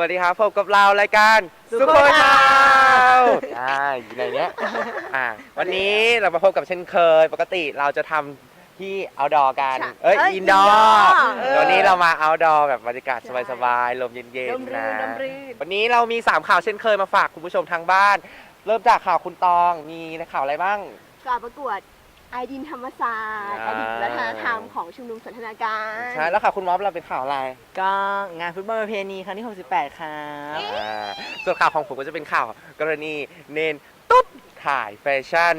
วัสดีครับพบกับเรารายการสุโขทัยอ่าอยู่ในเนี้ยอ่าวันนี้เรามาพบกับเช่นเคย ปกติเราจะทำที่ outdoor กัน ค่ะเอ้ย เอ้ย indoor indoor เออวันนี้เรามา outdoor แบบบรรยากาศใช่สบายๆ ลมเย็นร่มๆรื่นะ นร่มรื่น วันนี้เรามี 3 ข่าวเช่นเคยมาฝากคุณผู้ชมทางบ้าน เริ่มจากข่าวคุณตอง มีข่าวอะไรบ้าง การประกวด ไอดินธรรมศาสตร์อ่าอดีตวัฒนธรรมของชุมนุมสันทนาการใช่แล้วข่าวคุณมอฟเราเป็นข่าวอะไรก็งานฟุตบอลประเพณีครั้งที่ 68 ครับอ่าส่วนข่าวของผมก็จะเป็นข่าวกรณีเนนตุ๊ดถ่ายแฟชั่น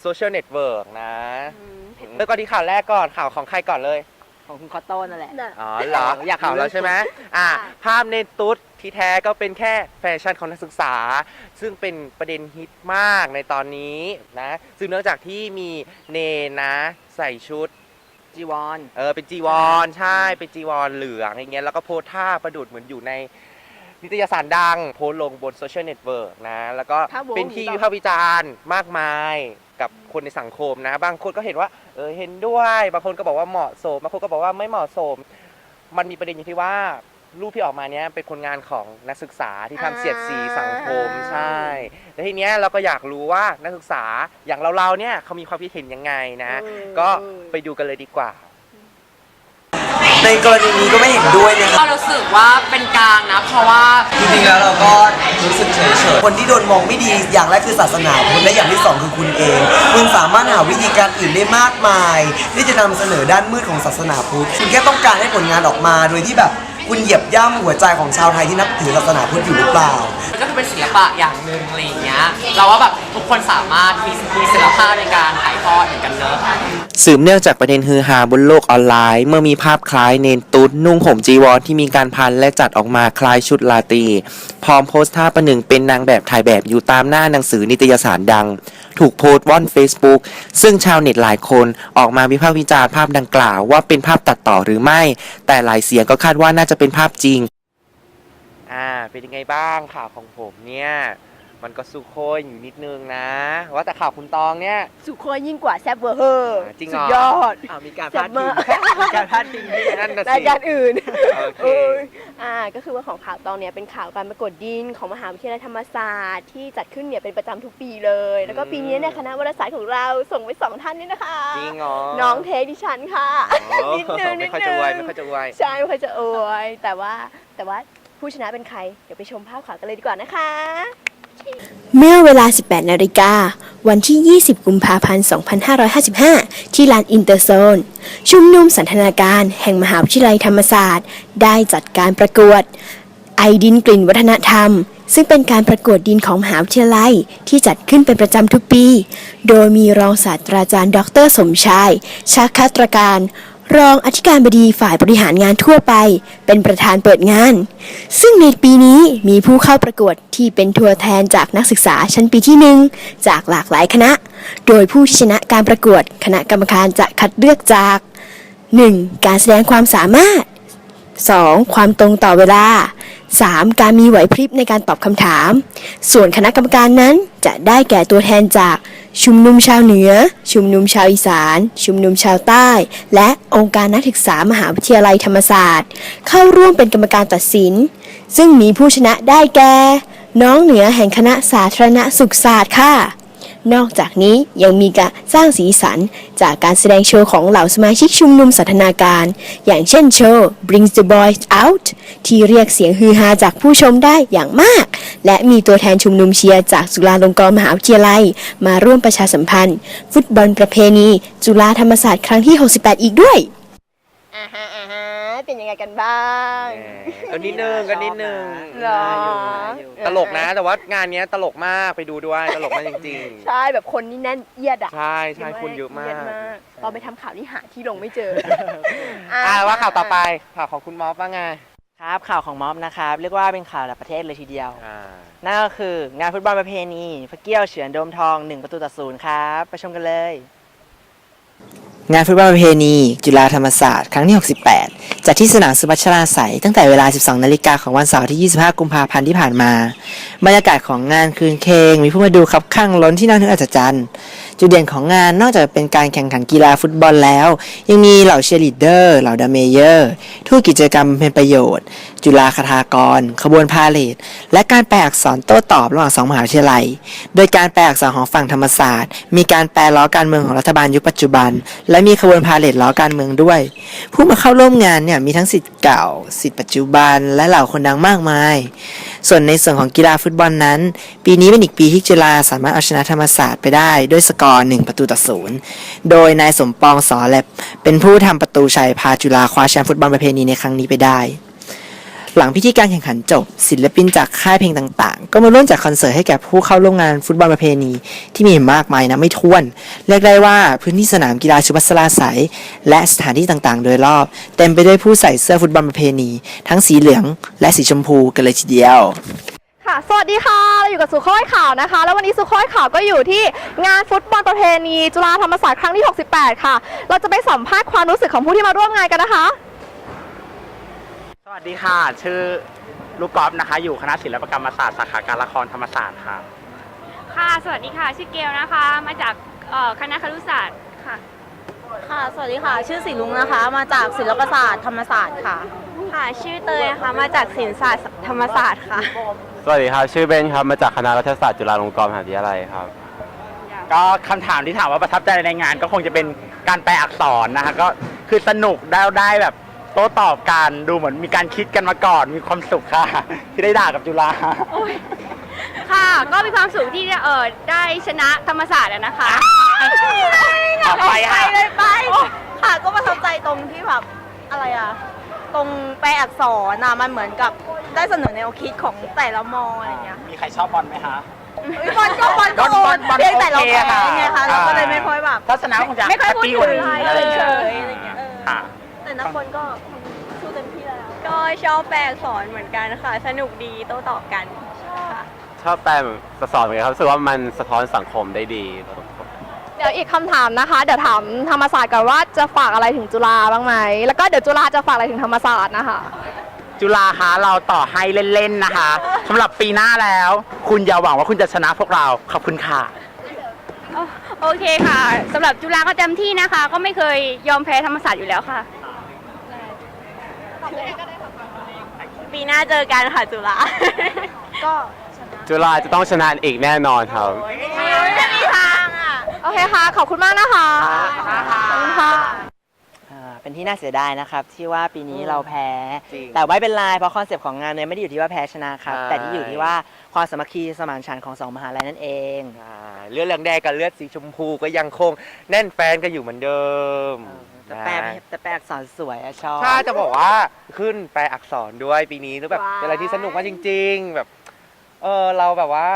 โซเชียลเน็ตเวิร์กนะอืมเห็นแล้วก็ที่ข่าวแรกก่อนข่าวของใครก่อนเลย ของคุณคอตโต้นั่นแหละ น่ะ อ๋อเหรออยากรู้ ข่าวแล้วใช่ไหมอ่าค่ะภาพเนนตุ๊ด ที่แท้ก็เป็นแค่แฟชั่นของนักศึกษา ซึ่งเป็นประเด็นฮิตมากในตอนนี้นะ ซึ่งเนื่องจากที่มีเนนนะใส่ชุด จีวอนเออเป็นจีวรใช่เป็นจีวรเหลืองอย่างเงี้ยแล้วก็โพสท่าประดุดเหมือนอยู่ในนิตยสารดังโพสต์ลงบนโซเชียลเน็ตเวิร์กนะ แล้วก็ภาพวงเป็นที่หรือวิเปล่าพากษ์วิจารณ์มากมายกับคนในสังคมนะ บางคนก็เห็นว่าเออเห็นด้วย บางคนก็บอกว่าเหมาะสม บางคนก็บอกว่าไม่เหมาะสม มันมีประเด็นอยู่ที่ว่า รูปที่ออกมาเนี้ยเป็นผลงานของนักศึกษาที่ทำเสียดสีสังคมใช่แล้วทีเนี้ยเราก็อยากรู้ว่านักศึกษาอย่างเราๆเนี่ยเขามีความคิดเห็นยังไงนะเออก็ไปดูกันเลยดีกว่า ในกรณีนี้ก็ไม่เห็นด้วยนะคก็รับรู้สึกว่าเป็นกลางนะ เพราะว่าจริงๆแล้วเราก็รู้สึกเฉยๆคนที่โดนมองไม่ดีอย่างแรกคือศาสนาพุทธและอย่างที่สองคือคุณเอง คุณสามารถหาวิธีการอื่นได้มากมาย ที่จะนำเสนอด้านมืดของศาสนาพุทธคุณแค่ต้องการให้ผลงานออกมาโดยที่แบบ คุณเหยียบย่ำหัวใจของชาวไทยที่นับถือศาสนาพุทธอยู่หรือเปล่ามันก็คือเป็นศิลปะอย่างหนึ่งอะไรอย่างเงี้ยเราว่าแบบทุกคนสามารถมีมีศิลปะในการถ่ายทอดเหมือนกันเนอะสืบเนื่องจากประเด็นฮือฮาบนโลกออนไลน์ เมื่อมีภาพคล้ายเนนตุ๊ดนุ่งห่มจีวรที่มีการพันและจัดออกมาคล้ายชุดลาตรีพร้อมโพสต์ท่าประหนึ่งเป็นนางแบบถ่ายแบบอยู่ตามหน้าหนังสือนิตยสารดัง ถูกโพสต์ว่อน Facebook ซึ่งชาวเน็ตหลายคนออกมาวิพากษ์วิจารณ์ภาพดังกล่าวว่าเป็นภาพตัดต่อหรือไม่ แต่หลายเสียงก็คาดว่าน่าจะเป็นภาพจริง อ่า เป็นยังไงบ้างข่าวของผมเนี่ย มันก็สู้โคยอยู่นิดนึงนะ ว่าแต่ข่าวคุณตองเนี่ย สุโขทัยยิ่งกว่าแซบเวอร์เฮอร์จริงเหรอสุดยอด อ้าวมีการแซ่พาบดมาพิงกมีการพาดพิงด้วยนั่นน่ะรายสิ การอื่นโอเค เอออ่า ก็คือว่าของข่าวตองเนี่ยเป็นข่าวการประกวดดินของมหาวิทยาลัยธรรมศาสตร์ที่จัดขึ้นเนี่ยเป็นประจำทุกปีเลย แล้วก็ปีนี้เนี่ยคณะวารสารของเราส่งไปสองท่านนี่นะคะ จริงเหรอน้องเทคดิฉันค่ะโอ้นิดนึงนิไม่ดค่อยนึจะงอวยไม่ค่อยจะอวยใช่ไม่ค่อยจะอวยแต่ว่าแต่ว่าผู้ชนะเป็นใคร เดี๋ยวไปชมภาพข่าวกันเลยดีกว่านะคะ เมื่อเวลา 18 นาฬิกา วันที่ 20 กุมภาพันธ์ 2555 ที่ลานอินเตอร์โซน ชุมนุมสันทนาการแห่งมหาวิทยาลัยธรรมศาสตร์ ได้จัดการประกวด ไอดินกลิ่นวัฒนธรรม ซึ่งเป็นการประกวดดินของมหาวิทยาลัยที่จัดขึ้นเป็นประจำทุกปี โดยมีรองศาสตราจารย์ ดร สมชายชาคาตรการ รองอธิการบดีฝ่ายบริหารงานทั่วไป เป็นประธานเปิดงาน ซึ่งในปีนี้มีผู้เข้าประกวดที่เป็นทัวร์แทนจากนักศึกษาชั้นปีที่หนึ่งจากหลากหลายคณะ โดยผู้ที่ชนะการประกวด คณะกรรมการจะคัดเลือกจาก 1. การแสดงความสามารถ 2. ความตรงต่อเวลา 3. การมีไหวพริบในการตอบคำถาม ส่วนคณะกรรมการนั้นจะได้แก่ตัวแทนจากชุมนุมชาวเหนือ ชุมนุมชาวอีสาน ชุมนุมชาวใต้ และองค์การนักศึกษามหาวิทยาลัยธรรมศาสตร์ เข้าร่วมเป็นกรรมการตัดสิน ซึ่งมีผู้ชนะได้แก่ น้องเหนือแห่งคณะสาธารณสุขศาสตร์ค่ะ นอกจากนี้ยังมีการสร้างสีสันจากการแสดงโชว์ของเหล่าสมาชิกชุมนุมสันทนาการ อย่างเช่นโชว์ Bring the Boys Out ที่เรียกเสียงฮือฮาจากผู้ชมได้อย่างมาก และมีตัวแทนชุมนุมเชียร์จากจุฬาลงกรณ์มหาวิทยาลัย มาร่วมประชาสัมพันธ์ ฟุตบอลประเพณี จุฬาธรรมศาสตร์ครั้งที่ 68 อีกด้วยอ่าฮะอ่าฮะเป็นยังไงกันบ้างก็นิดนึงก็นิดนึงเหรอ ตลกนะ แต่ว่างานเนี้ยตลกมากไปดูด้วยตลกมากจริงใช่แบบคนนี่แน่นเอียดอะๆ ใช่ใช่คนเยอะมาก ตอนไปทำข่าวนี่หาที่ลงไม่เจออ่าว่าข่าวต่อไปข่าวของคุณมอฟว่าไงครับข่าวของม็อบนะครับ เรียกว่าเป็นข่าวระดับประเทศเลยทีเดียว อ่านั่นก็คืองานฟุตบอลประเพณีพระเกี้ยวเฉือนโดมทอง 1 ประตูต่อศูนย์ครับ ไปชมกันเลย งานฟุตบอลประเพณี จุฬาธรรมศาสตร์ ครั้งที่ 68 จัดที่สนามสุพัชราไสยตั้งแต่เวลา 12 นาฬิกาของวันเสาร์ที่ 25 กุมภาพันธ์ที่ผ่านมา บรรยากาศของงานคืนเคง มีผู้มาดูคับข้างล้นที่น่าทึ่งอัศจรรย์ จุดเด่นของงานนอกจากเป็นการแข่งขันกีฬาฟุตบอลแล้ว ยังมีเหล่าเชียร์ลีดเดอร์ เหล่าดัมเมเยอร์ทุกกิจกรรมเป็นประโยชน์ จุฬาคทากร ขบวนพาเลทและการแปลอักษรโต้ตอบระหว่างสองมหาวิทยาลัย โดยการแปลอักษรของฝั่งธรรมศาสตร์ มีการแปลล้อการเมืองของรัฐบาลยุคปัจจุบันและและมีขบวนพาเลทล้อการเมืองด้วย ผู้มาเข้าร่วมงานเนี่ยมีทั้งสิทธิ์เก่าสิทธิ์ปัจจุบันและเหล่าคนดังมากมาย ส่วนในส่วนของกีฬาฟุตบอลนั้น ปีนี้เป็นอีกปีที่จุฬาสามารถเอาชนะธรรมศาสตร์ไปได้ ด้วยสกอร์1ประตูต่อศูนย์โดยนายสมปองสอแลบเป็นผู้ทำประตูชัยพาจุฬาคว้าแชมป์ฟุตบอลประเพณีในครั้งนี้ไปได้ หลังพิธีการแข่งขันจบ ศิลปินจากค่ายเพลงต่างๆ ก็มาร่วมจัดคอนเสิร์ตให้แก่ผู้เข้าร่วมงานฟุตบอลประเพณี ที่มีมากมายนะไม่ถ้วน เรียกได้ว่าพื้นที่สนามกีฬาชุบัสลาใสยและสถานที่ต่างๆ โดยรอบ เต็มไปด้วยผู้ใส่เสื้อฟุตบอลประเพณี ทั้งสีเหลืองและสีชมพูกันเลยทีเดียวค่ะสวัสดีค่ะเราอยู่กับสุโขอยข่าวนะคะ แล้ววันนี้สุโขอยข่าวก็อยู่ที่งานฟุตบอลประเพณี จุฬาธรรมศาสตร์ครั้งที่ 68 ค่ะ เราจะไปสัมภาษณ์ความรู้สึกของผู้ที่มาร่วมงานกันนะคะ สวัสดีค่ะ ชื่อลูกกอล์ฟนะคะ อยู่คณะศิลปกรรมศาสตร์สาขาการละครธรรมศาสตร์ค่ะค่ะ สวัสดีค่ะ ชื่อเกลนะคะ มาจากเอ่อคณะครุศาสตร์ค่ะ ค่ะ สวัสดีค่ะ ชื่อสีลุงนะคะ มาจากศิลปศาสตร์ธรรมศาสตร์ค่ะ ค่ะ ชื่อเตยนะคะมาจากศิลปศาสตร์ธรรมศาสตร์ค่ะ สวัสดีครับ ชื่อเบนครับ มาจากคณะรัฐศาสตร์จุฬาลงกรณ์มหาวิทยาลัยครับ ก็คำถามที่ถามว่าประทับใจในงาน ก็คงจะเป็นการแปลอักษรนะคะก็คือสนุกได้ได้แบบ โต้ตอบกันดูเหมือนมีการคิดกันมาก่อน มีความสุขค่ะ ที่ได้ด่ากับจุฬาค่ะ ก็มีความสุขที่เอ่อได้ชนะธรรมศาสตร์อะนะคะต่อไปค่ะไปเลยไป ค่ะก็ประทับใจตรงที่แบบอะไรอะตรงแปลอักษรนะมันเหมือนกับได้เสนอแนวคิดของแต่ละมออะไรอย่างเงี้ยมีใครชอบบอลไหมคะเฮ้ยบอลก็บอลก็บอลบอลบอลเพียงแต่เราโอเคแพ้ค่ะไงคะเราก็เลยไม่ค่อยแบบ ทัศนะคงจะไม่ค่อยพูดแฮปปี้กว่าถึงนี้อะไรอะไรอย่างเฉเงี้ยยๆอะไรอย่างเงี้ยเออค่ะ แต่นักบอลก็สู้เต็มที่แล้ว ก็ชอบแปลสอนเหมือนกันค่ะ สนุกดีโต้ตอบกันชอบแปลสอนเหมือนกันครับรู้สึกว่ามันสะท้อนสังคมได้ดี เดี๋ยวอีกคำถามนะคะ เดี๋ยวถามธรรมศาสตร์ก่อนว่าจะฝากอะไรถึงจุฬาบ้างไหม แล้วก็เดี๋ยวจุฬาจะฝากอะไรถึงธรรมศาสตร์นะคะ จุฬาคะเราต่อให้เล่น ๆ นะคะสำหรับปีหน้าแล้ว คุณอย่าหวังว่าคุณจะชนะพวกเรา ขอบคุณค่ะ โอเคค่ะสำหรับจุฬาก็เต็มที่นะคะ ก็ไม่เคยยอมแพ้ธรรมศาสตร์อยู่แล้วค่ะ ปีหน้าเจอกันค่ะจุฬาก็จุฬาจะต้องชนะอีกแน่นอนครับ ไม่มีทางอะ โอเคค่ะ ขอบคุณมากนะคะขอบคุณค่ะ อ่าเป็นที่น่าเสียดายนะครับ ที่ว่าปีนี้เราแพ้ จริงแต่ไม่เป็นไรเพราะคอนเซปต์ของงานเนี่ยไม่ได้อยู่ที่ว่าแพ้ชนะครับ ใช่ แต่ที่อยู่ที่ว่าความสามัคคีสมานฉันท์ของสองมหาลัยนั่นเอง อ่าเลือดเหลืองแดงกับเลือดสีชมพูก็ยังคงแน่นแฟนกันอยู่เหมือนเดิม แต่แปลแต่แปลอักษรสวยอะชอบถ้าจะบอกว่าขึ้นแปลอักษรด้วยปีนี้แล้วแบบว้าวเป็นอะไรที่สนุกมากจริง ๆ แบบ เออเราแบบว่า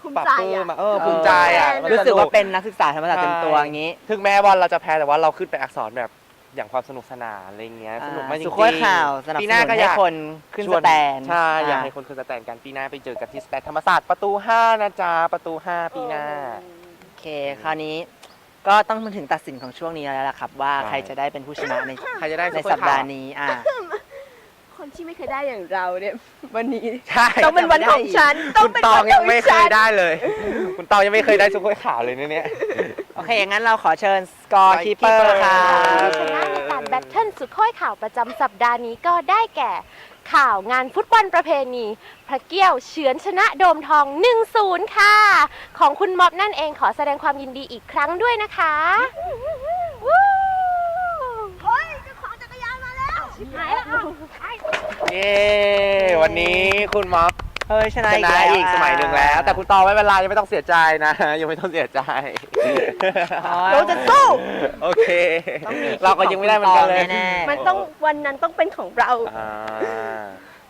ภูมิปรับใจปลื้มอะ อะเออภูมิใจอะรู้สึกว่ามัเป็นนักศึกษาธรรมศาสตร์เต็มตัวอย่างนี้ถึงแม้ว่าเราจะแพ้แต่ว่าเราขึ้นไปอักษรแบบอย่างความสนุกสนานอะไรเงี้ยสนุกมากจริงๆสุโขยข่าวสนับสปีนุหน้านก็อให้ยาก คนขึ้นชสวแตนใช่อยากอ่าให้คนขึ้นสแตนกันปีหน้าไปเจอกันที่สแตนธรรมศาสตร์ประตู 5 นะจ๊ะ ประตู 5 ปีหน้า โอเค คราวนี้ ก็ต้องมาถึงตัดสินของช่วงนี้แล้วล่ะครับ ว่าใช่ใครจะได้เป็นผู้ชนะในใครจะได้ในซุปเปอสัปร์ดาข่าวห์นี้อ่าคนที่ไม่เคยได้อย่างเราเนี่ยวันนี้ใช่ต้องเป็นวันของฉันต้องคุณเป็นตอวังนยัของงไม่เคฉัยนได้เลย คุณตองยังไม่เคยได้ซุปเปอร์ข่าวเลยนะเนี่ยโอเคงั้นเราขอเชิญสกอร์คีเปอร์ Keeper ค่ะชนะในการแบทเทิลสุดค่อยข่าวประจำสัปดาห์นี้ก็ได้แก่ข่าวงานฟุตบอลประเพณี พระเกี้ยวเฉือนชนะโดมทอง 1-0 ค่ะ ของคุณม็อบนั่นเองขอแสดงความยินดีอีกครั้งด้วยนะคะวู้เฮ้ยเจ้าของจักรยานมาแล้วชิบหายแล้ว เย้ วันนี้คุณม็อบ เฮ้ยชนะชอีกนะแล้วอีกสมัยหนึ่งแล้ว แต่คุณตองไม่เป็นไรยังไม่ต้องเสียใจนะ ยังไม่ต้องเสียใจเราจะสู้โอเค เราก็ยังไม่ได้เหมือนกันเลยแน่ๆมันต้องวันนั้นต้องเป็นของเราอ่า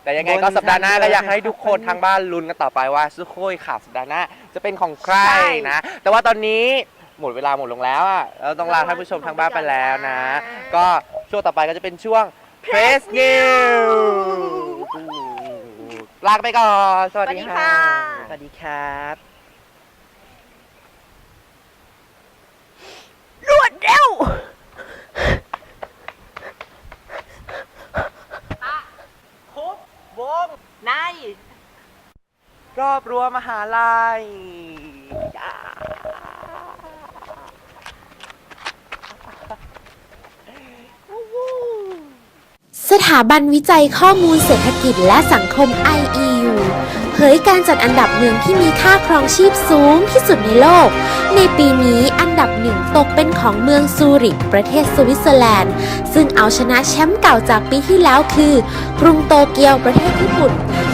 แต่ยังไงก็สัปดาห์หน้าก็อยากให้ทุกคนทางบ้านลุ้นกันต่อไปว่าซุโคยข่าวสัปดาห์หน้าจะเป็นของใครใช่นะ แต่ว่าตอนนี้หมดเวลาหมดลงแล้วอะเราต้องลาท่านผู้ชมทางบ้านไปแล้วนะ ก็ช่วงต่อไปก็จะเป็นช่วง Press News ลาไปก่อนสวัสดีค่ะ สวัสดีครับรวดเร็ววงในรอบรั้วมหาลัย สถาบันวิจัยข้อมูลเศรษฐกิจและสังคม IEU เผยการจัดอันดับเมืองที่มีค่าครองชีพสูงที่สุดในโลก ในปีนี้อันดับหนึ่งตกเป็นของเมืองซูริกประเทศสวิตเซอร์แลนด์ ซึ่งเอาชนะแชมป์เก่าจากปีที่แล้วคือ กรุงโตเกียวประเทศญี่ปุ่น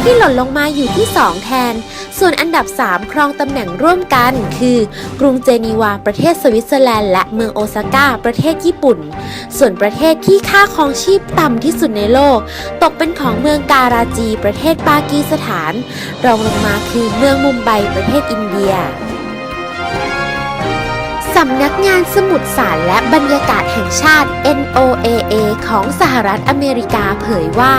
ที่หล่นลงมาอยู่ที่ 2 แทน ส่วนอันดับ 3 ครองตำแหน่งร่วมกัน คือกรุงเจนีวาประเทศสวิตเซอร์แลนด์และเมืองโอซาก้าประเทศญี่ปุ่น ส่วนประเทศที่ค่าครองชีพต่ำที่สุดในโลก ตกเป็นของเมืองการาจี ประเทศปากีสถาน รองลงมาคือเมืองมุมไบประเทศอินเดีย สำนักงานสมุดสารและบรรยากาศแห่งชาติ NOAA ของสหรัฐอเมริกาเผยว่า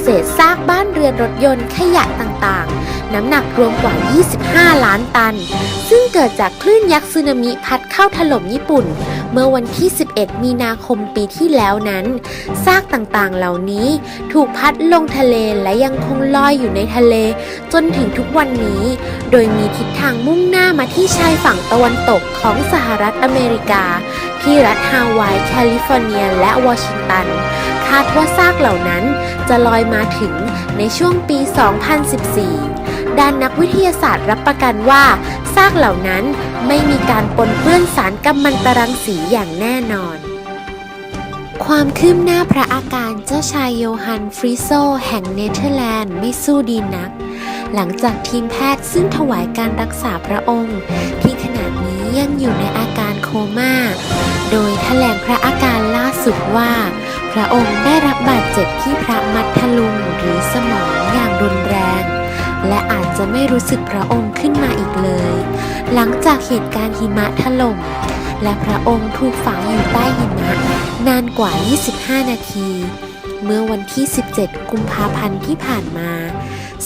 เศษซากบ้านเรือนรถยนต์ขยะต่างๆ น้ำหนักรวมกว่า 25 ล้านตัน ซึ่งเกิดจากคลื่นยักษ์สึนามิพัดเข้าถล่มญี่ปุ่น เมื่อวันที่ 11 มีนาคมปีที่แล้วนั้น ซากต่างๆเหล่านี้ถูกพัดลงทะเลและยังคงลอยอยู่ในทะเล จนถึงทุกวันนี้ โดยมีทิศทางมุ่งหน้ามาที่ชายฝั่งตะวันตกของสหรัฐอเมริกา ที่รัฐฮาวาย แคลิฟอร์เนีย และวอชิงตันคาดว่าซากเหล่านั้นจะลอยมาถึงในช่วงปี 2014 ด้านนักวิทยาศาสตร์รับประกันว่า ซากเหล่านั้นไม่มีการปนเปื้อนสารกัมมันตรังสีอย่างแน่นอน ความคืบหน้าพระอาการเจ้าชายโยฮันฟริโซแห่งเนเธอร์แลนด์ไม่สู้ดีนัก หลังจากทีมแพทย์ซึ่งถวายการรักษาพระองค์ ที่ขณะนี้ยังอยู่ในอาการโคม่า โดยแถลงพระอาการล่าสุดว่า พระองค์ได้รับบาดเจ็บที่พระมัททลุงหรือสมองอย่างรุนแรง และอาจจะไม่รู้สึกพระองค์ขึ้นมาอีกเลย หลังจากเหตุการณ์หิมะถล่มและพระองค์ถูกฝังอยู่ใต้หิมะนานกว่า 25 นาที เมื่อวันที่ 17 กุมภาพันธ์ที่ผ่านมา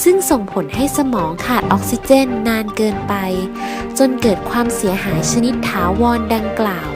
ซึ่งส่งผลให้สมองขาดออกซิเจนนานเกินไป จนเกิดความเสียหายชนิดถาวรดังกล่าว